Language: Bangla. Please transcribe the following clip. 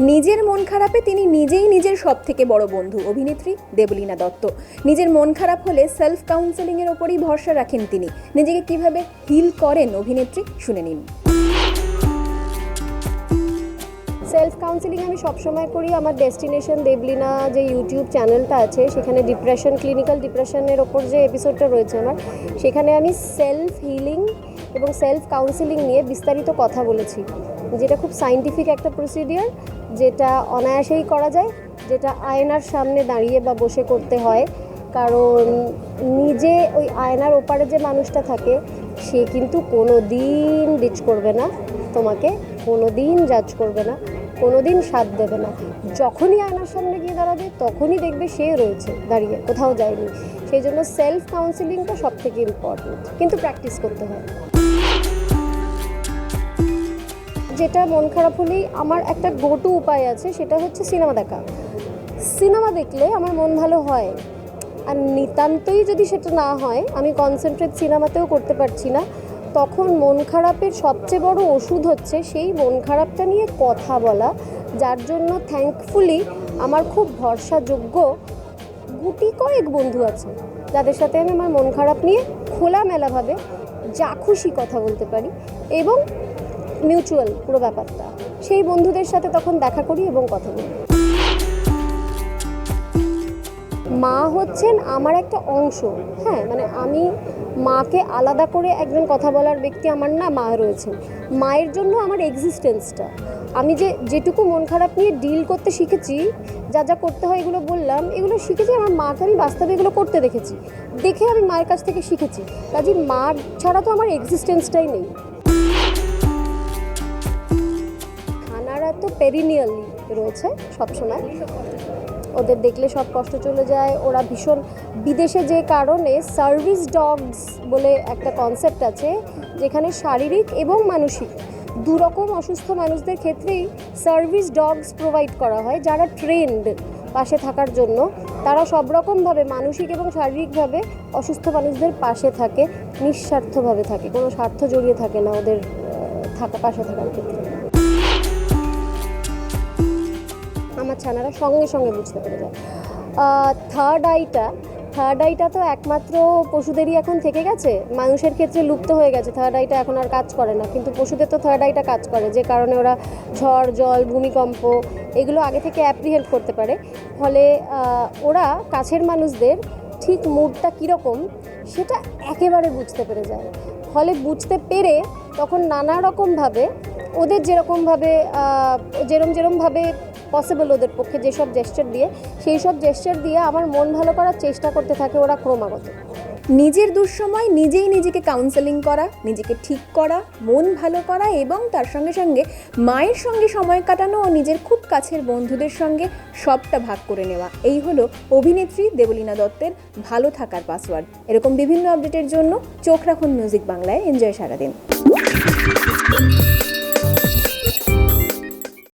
নিজের মন খারাপে তিনি নিজেই নিজের সব থেকে বড় বন্ধু। অভিনেত্রী দেবলীনা দত্ত। নিজের মন খারাপ হলে সেলফ কাউন্সেলিংয়ের ওপরই ভরসা রাখেন তিনি। নিজেকে কীভাবে হিল করেন অভিনেত্রী শুনে নিন। সেলফ কাউন্সিলিং আমি সবসময় করি। আমার ডেস্টিনেশন দেবলিনা যে ইউটিউব চ্যানেলটা আছে, সেখানে ডিপ্রেশন ক্লিনিক্যাল ডিপ্রেশনের ওপর যে এপিসোডটা রয়েছে আমার, সেখানে আমি সেলফ হিলিং এবং সেলফ কাউন্সিলিং নিয়ে বিস্তারিত কথা বলেছি। যেটা খুব সাইন্টিফিক একটা প্রসিডিওর যেটা অনায়াসেই করা যায়, যেটা আয়নার সামনে দাঁড়িয়ে বা বসে করতে হয়। কারণ নিজে ওই আয়নার ওপারে যে মানুষটা থাকে, সে কিন্তু কোনো দিন ডিচ করবে না তোমাকে কোনো দিন জাজ করবে না কোনো দিন সাথ দেবে না। যখনই আয়নার সামনে গিয়ে দাঁড়াবে, তখনই দেখবে সে রয়েছে, দাঁড়িয়ে, কোথাও যায়নি। সেই জন্য সেলফ কাউন্সিলিংটা সব থেকে ইম্পর্টেন্ট কিন্তু প্র্যাকটিস করতে হয়। যেটা মন খারাপ হলেই আমার একটা গো টু উপায় আছে, সেটা হচ্ছে সিনেমা দেখা। সিনেমা দেখলে আমার মন ভালো হয়। আর নিতান্তই যদি সেটা না হয়, আমি কনসেন্ট্রেট সিনেমাতেও করতে পারছি না, তখন মন খারাপের সবচেয়ে বড় ওষুধ হচ্ছে সেই মন খারাপটা নিয়ে কথা বলা, যার জন্য থ্যাঙ্কফুলি আমার খুব ভরসাযোগ্য গুটি কয়েক বন্ধু আছে, যাদের সাথে আমি আমার মন খারাপ নিয়ে খোলামেলাভাবে যা খুশি কথা বলতে পারি এবং মিউচুয়াল পুরো ব্যাপারটা। সেই বন্ধুদের সাথে তখন দেখা করি এবং কথা বলি। মা হচ্ছেন আমার একটা অংশ। হ্যাঁ মানে আমি মাকে আলাদা করে একজন কথা বলার ব্যক্তি আমার না, মা রয়েছেন। মায়ের জন্য আমার এক্সিস্টেন্সটা আমি যে যেটুকু মন খারাপ নিয়ে ডিল করতে শিখেছি, যা যা করতে হয় এগুলো বললাম, এগুলো শিখেছি, আমার মাকে আমি বাস্তবে এগুলো করতে দেখেছি। দেখে আমি মায়ের কাছ থেকে শিখেছি। কাজে মা ছাড়া তো আমার এক্সিস্টেন্সটাই নেই। পেরিনিয়ালি রয়েছে সবসময়। ওদের দেখলে সব কষ্ট চলে যায়। ওরা ভীষণ বিদেশে যে কারণে সার্ভিস ডগস বলে একটা কনসেপ্ট আছে, যেখানে শারীরিক এবং মানসিক দুরকম অসুস্থ মানুষদের ক্ষেত্রেই সার্ভিস ডগস প্রোভাইড করা হয়, যারা ট্রেন্ড পাশে থাকার জন্য। তারা সব রকমভাবে মানসিক এবং শারীরিকভাবে অসুস্থ মানুষদের পাশে থাকে, নিঃস্বার্থভাবে থাকে। কোনো স্বার্থ জড়িয়ে থাকে না ওদের থাকা, পাশে থাকার ক্ষেত্রে। আমার ছানারা সঙ্গে সঙ্গে বুঝতে পেরে যায়। থার্ড আইটা থার্ড আইটা তো একমাত্র পশুদেরই এখন থেকে গেছে। মানুষের ক্ষেত্রে লুপ্ত হয়ে গেছে। থার্ড আইটা এখন আর কাজ করে না। কিন্তু পশুদের তো থার্ড আইটা কাজ করে, যে কারণে ওরা ঝড়, জল, ভূমিকম্প এগুলো আগে থেকে অ্যাপ্রিহেন্ড করতে পারে। ফলে ওরা কাছের মানুষদের ঠিক মুডটা কীরকম সেটা একেবারে বুঝতে পেরে যায়। ফলে বুঝতে পেরে তখন নানা রকমভাবে ওদের যেরকমভাবে যেরম যেরমভাবে পসিবল ওদের পক্ষে যেসব জেস্টার দিয়ে সেই সব জেস্টার দিয়ে আমার মন ভালো করার চেষ্টা করতে থাকে ওরা ক্রমাগত। নিজের দুঃসময় নিজেই নিজেকে কাউন্সেলিং করা, নিজেকে ঠিক করা, মন ভালো করা এবং তার সঙ্গে সঙ্গে মায়ের সঙ্গে সময় কাটানো ও নিজের খুব কাছের বন্ধুদের সঙ্গে সবটা ভাগ করে নেওয়া। এই হলো অভিনেত্রী দেবলীনা দত্তের ভালো থাকার পাসওয়ার্ড এরকম বিভিন্ন আপডেটের জন্য চোখ রাখুন মিউজিক বাংলায়। এনজয় সারাদিন।